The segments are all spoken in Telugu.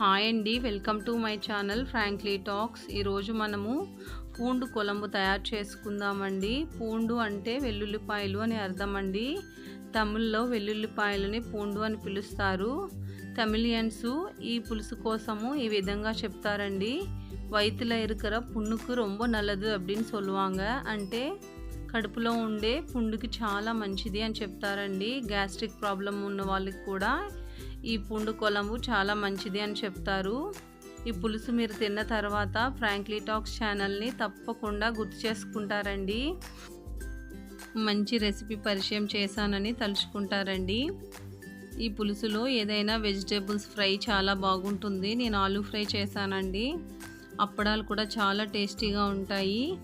హాయ్ అండి welcome to my channel frankly talks ఈరోజు మనము పూండు కొలంబు తయారు చేసుకుందామండి. పూండు అంటే వెల్లుల్లిపాయలు అని అర్థం అండి. తమిళ్ళో వెల్లుల్లిపాయలని పూండు అని పిలుస్తారు. తమిళియన్స్ ఈ పులుసు కోసము ఈ విధంగా చెప్తారండి. వైతుల இருக்கிற పున్నుకు రొంబ నల్లదు అప్டின்னு సొల్వాంగ అంటే కడుపులో ఉండే పుండుకి చాలా మంచిది అని చెప్తారండి. గ్యాస్ట్రిక్ ప్రాబ్లం ఉన్న వాళ్ళకి కూడా ఈ పుండు కొలంబు చాలా మంచిది అని చెప్తారు. ఈ పులుసు మీరు తిన్న తర్వాత ఫ్రాంక్లీ టాక్స్ ఛానల్ని తప్పకుండా గుర్తు చేసుకుంటారండి. మంచి రెసిపీ పరిచయం చేశానని తలుచుకుంటారండి. ఈ పులుసులో ఏదైనా వెజిటేబుల్స్ ఫ్రై చాలా బాగుంటుంది. నేను ఆలూ ఫ్రై చేశానండి. అప్పడాలు కూడా చాలా టేస్టీగా ఉంటాయి.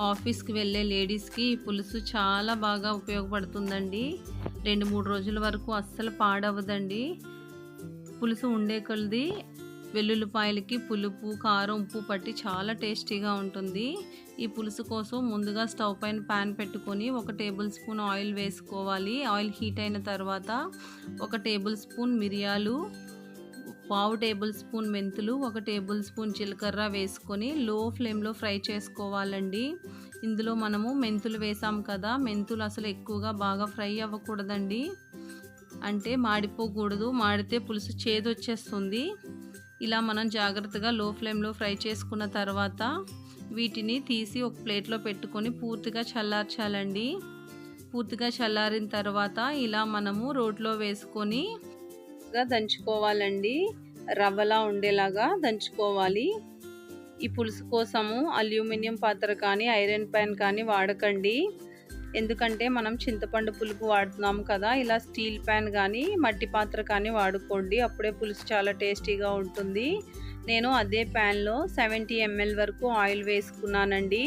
ఆఫీస్కి వెళ్ళే లేడీస్కి ఈ పులుసు చాలా బాగా ఉపయోగపడుతుందండి. రెండు మూడు రోజుల వరకు అస్సలు పాడవదండి. పులుసు ఉండే కొలది వెల్లుల్లిపాయలకి పులుపు కారం ఉప్పు పట్టి చాలా టేస్టీగా ఉంటుంది. ఈ పులుసు కోసం ముందుగా స్టవ్ పైన ప్యాన్ పెట్టుకొని ఒక టేబుల్ స్పూన్ ఆయిల్ వేసుకోవాలి. ఆయిల్ హీట్ అయిన తర్వాత ఒక టేబుల్ స్పూన్ మిరియాలు పావు టేబుల్ స్పూన్ మెంతులు ఒక టేబుల్ స్పూన్ జీలకర్ర వేసుకొని లో ఫ్లేమ్లో ఫ్రై చేసుకోవాలండి. ఇందులో మనము మెంతులు వేసాం కదా మెంతులు అసలు ఎక్కువగా బాగా ఫ్రై అవ్వకూడదండి. అంటే మాడిపోకూడదు మాడితే పులుసు చేదు వచ్చేస్తుంది ఇలా మనం జాగ్రత్తగా లో ఫ్లేమ్లో ఫ్రై చేసుకున్న తర్వాత వీటిని తీసి ఒక ప్లేట్లో పెట్టుకొని పూర్తిగా చల్లార్చాలండి. పూర్తిగా చల్లారిన తర్వాత ఇలా మనము రోట్లో వేసుకొని దంచుకోవాలండి. రవ్వలా ఉండేలాగా దంచుకోవాలి. ఈ పులుసు కోసము అల్యూమినియం పాత్ర కానీ ఐరన్ ప్యాన్ కానీ వాడకండి. ఎందుకంటే మనం చింతపండు పులుపు వాడుతున్నాము కదా ఇలా స్టీల్ ప్యాన్ కానీ మట్టి పాత్ర కానీ వాడుకోండి. అప్పుడే పులుసు చాలా టేస్టీగా ఉంటుంది. నేను అదే ప్యాన్లో సెవెంటీ ఎంఎల్ వరకు ఆయిల్ వేసుకున్నానండి.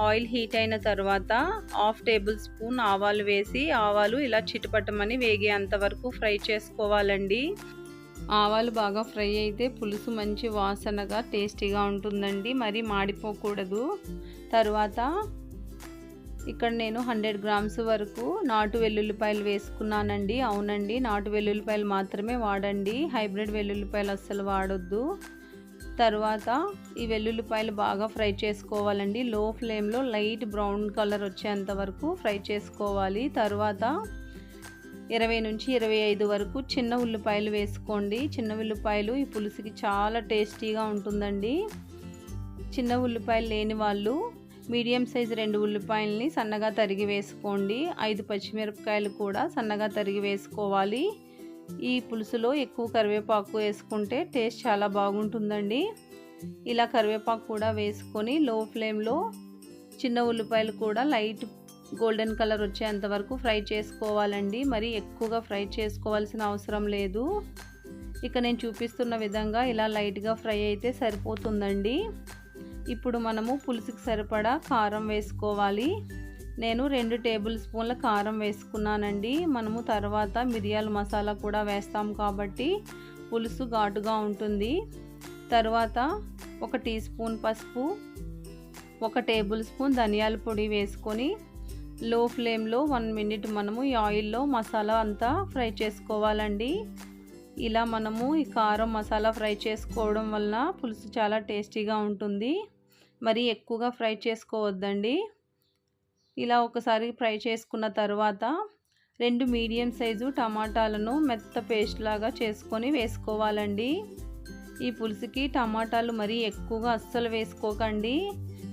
ఆయిల్ హీట్ అయిన తర్వాత హాఫ్ టేబుల్ స్పూన్ ఆవాలు వేసి ఆవాలు ఇలా చిటపటమని వేగేంత వరకు ఫ్రై చేసుకోవాలండి. ఆవాలు బాగా ఫ్రై అయితే పులుసు మంచి వాసనగా టేస్టీగా ఉంటుందండి. మరి మాడిపోకూడదు. తర్వాత ఇక్కడ నేను హండ్రెడ్ గ్రామ్స్ వరకు నాటు వెల్లుల్లిపాయలు వేసుకున్నానండి. అవునండి నాటు వెల్లుల్లిపాయలు మాత్రమే వాడండి. హైబ్రిడ్ వెల్లుల్లిపాయలు అస్సలు వాడొద్దు. తర్వాత ఈ వెల్లుల్లిపాయలు బాగా ఫ్రై చేసుకోవాలండి. లో ఫ్లేమ్లో లైట్ బ్రౌన్ కలర్ వచ్చేంత వరకు ఫ్రై చేసుకోవాలి. తర్వాత ఇరవై నుంచి ఇరవై ఐదు వరకు చిన్న ఉల్లిపాయలు వేసుకోండి. చిన్న ఉల్లిపాయలు ఈ పులుసుకి చాలా టేస్టీగా ఉంటుందండి. చిన్న ఉల్లిపాయలు లేని వాళ్ళు మీడియం సైజు రెండు ఉల్లిపాయలని సన్నగా తరిగి వేసుకోండి. ఐదు పచ్చిమిరపకాయలు కూడా సన్నగా తరిగి వేసుకోవాలి. ఈ పులుసులో ఎక్కువ కరివేపాకు వేసుకుంటే టేస్ట్ చాలా బాగుంటుందండి. ఇలా కరివేపాకు కూడా వేసుకొని లో ఫ్లేమ్లో చిన్న ఉల్లిపాయలు కూడా లైట్ గోల్డెన్ కలర్ వచ్చేంత వరకు ఫ్రై చేసుకోవాలండి. మరి ఎక్కువగా ఫ్రై చేసుకోవాల్సిన అవసరం లేదు. ఇక నేను చూపిస్తున్న విధంగా ఇలా లైట్గా ఫ్రై అయితే సరిపోతుందండి. ఇప్పుడు మనము పులుసుకి సరిపడా కారం వేసుకోవాలి. నేను రెండు టేబుల్ స్పూన్ల కారం వేసుకున్నానండి. మనము తర్వాత మిరియాల మసాలా కూడా వేస్తాం కాబట్టి పులుసు ఘాటుగా ఉంటుంది. తర్వాత ఒక టీ స్పూన్ పసుపు ఒక టేబుల్ స్పూన్ ధనియాల పొడి వేసుకొని లో ఫ్లేమ్లో వన్ మినిట్ మనము ఈ ఆయిల్లో మసాలా అంతా ఫ్రై చేసుకోవాలండి. ఇలా మనము ఈ కారం మసాలా ఫ్రై చేసుకోవడం వలన పులుసు చాలా టేస్టీగా ఉంటుంది. మరి ఎక్కువగా ఫ్రై చేసుకోవద్దండి. ఇలా ఒకసారి ఫ్రై చేసుకున్న తర్వాత రెండు మీడియం సైజు టమాటాలను మెత్త పేస్ట్ లాగా చేసుకొని వేసుకోవాలండి. ఈ పులుసుకి టమాటాలు మరీ ఎక్కువగా అస్సలు వేసుకోకండి.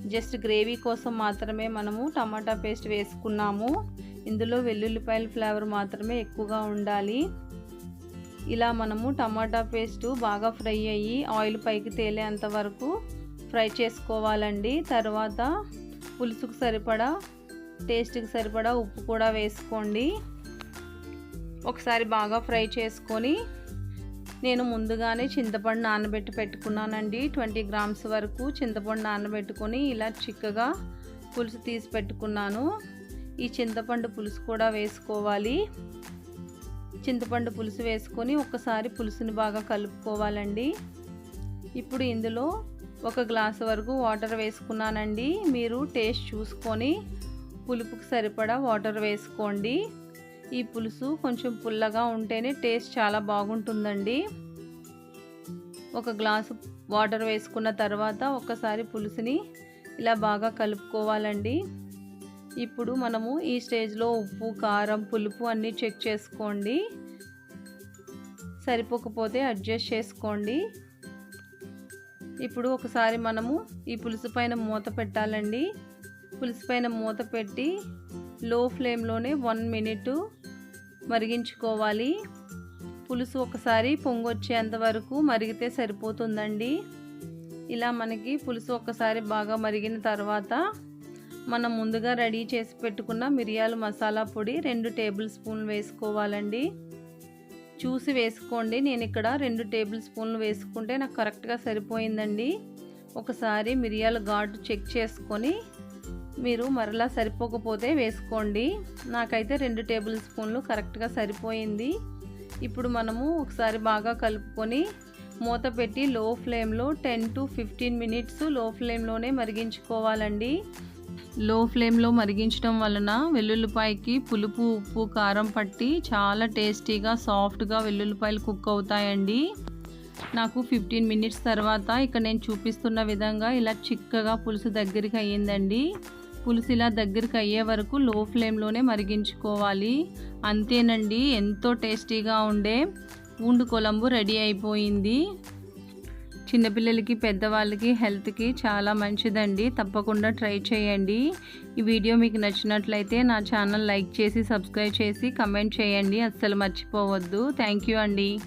జస్ట్ గ్రేవీ కోసం మాత్రమే మనము టమాటా పేస్ట్ వేసుకున్నాము. ఇందులో వెల్లుల్లిపాయల ఫ్లేవర్ మాత్రమే ఎక్కువగా ఉండాలి. ఇలా మనము టమాటా పేస్టు బాగా ఫ్రై అయ్యి ఆయిల్ పైకి తేలేంత వరకు ఫ్రై చేసుకోవాలండి. తర్వాత పులుసుకు సరిపడా టేస్ట్కి సరిపడా ఉప్పు కూడా వేసుకోండి. ఒకసారి బాగా ఫ్రై చేసుకొని నేను ముందుగానే చింతపండు నానబెట్టి పెట్టుకున్నానండి. ట్వంటీ గ్రామ్స్ వరకు చింతపండు నానబెట్టుకొని ఇలా చిక్కగా పులుసు తీసి పెట్టుకున్నాను. ఈ చింతపండు పులుసు కూడా వేసుకోవాలి. చింతపండు పులుసు వేసుకొని ఒకసారి పులుసుని బాగా కలుపుకోవాలండి. ఇప్పుడు ఇందులో ఒక గ్లాస్ వరకు వాటర్ వేసుకున్నానండి. మీరు టేస్ట్ చూసుకొని పులుపుకి సరిపడా వాటర్ వేసుకోండి. ఈ పులుసు కొంచెం పుల్లగా ఉంటేనే టేస్ట్ చాలా బాగుంటుందండి. ఒక గ్లాసు వాటర్ వేసుకున్న తర్వాత ఒకసారి పులుసుని ఇలా బాగా కలుపుకోవాలండి. ఇప్పుడు మనము ఈ స్టేజ్లో ఉప్పు కారం పులుపు అన్నీ చెక్ చేసుకోండి. సరిపోకపోతే అడ్జస్ట్ చేసుకోండి. ఇప్పుడు ఒకసారి మనము ఈ పులుసు పైన మూత పెట్టాలండి. పులుసు పైన మూత పెట్టి లో ఫ్లేమ్లోనే వన్ మినిట్ మరిగించుకోవాలి. పులుసు ఒకసారి పొంగొచ్చేంత వరకు మరిగితే సరిపోతుందండి. ఇలా మనకి పులుసు ఒకసారి బాగా మరిగిన తర్వాత మనం ముందుగా రెడీ చేసి పెట్టుకున్న మిరియాలు మసాలా పొడి రెండు టేబుల్ స్పూన్లు వేసుకోవాలండి. చూసి వేసుకోండి. నేను ఇక్కడ రెండు టేబుల్ స్పూన్లు వేసుకుంటే నాకు కరెక్ట్గా సరిపోయిందండి. ఒకసారి మిరియాల ఘాటు చెక్ చేసుకొని మీరు మరలా సరిపోకపోతే వేసుకోండి. నాకైతే రెండు టేబుల్ స్పూన్లు కరెక్ట్గా సరిపోయింది. ఇప్పుడు మనము ఒకసారి బాగా కలుపుకొని మూత పెట్టి లో ఫ్లేమ్లో టెన్ టు ఫిఫ్టీన్ మినిట్స్లో ఫ్లేమ్లోనే మరిగించుకోవాలండి. లో ఫ్లేమ్లో మరిగించడం వలన వెల్లుల్లిపాయకి పులుపు ఉప్పు కారం పట్టి చాలా టేస్టీగా సాఫ్ట్గా వెల్లుల్లిపాయలు కుక్ అవుతాయండి. నాకు ఫిఫ్టీన్ మినిట్స్ తర్వాత ఇక్కడ నేను చూపిస్తున్న విధంగా ఇలా చిక్కగా పులుసు దగ్గరికి అయ్యిందండి. పులుసు ఇలా దగ్గరికి అయ్యే వరకు లో ఫ్లేమ్లోనే మరిగించుకోవాలి. అంతేనండి ఎంతో టేస్టీగా ఉండే పూండు కొలంబు రెడీ అయిపోయింది. చిన్నపిల్లలకి పెద్దవాళ్ళకి హెల్త్కి చాలా మంచిదండి. తప్పకుండా ట్రై చేయండి. ఈ వీడియో మీకు నచ్చినట్లయితే నా ఛానల్ లైక్ చేసి సబ్స్క్రైబ్ చేసి కమెంట్ చేయండి. అస్సలు మర్చిపోవద్దు. థ్యాంక్ యూ అండి.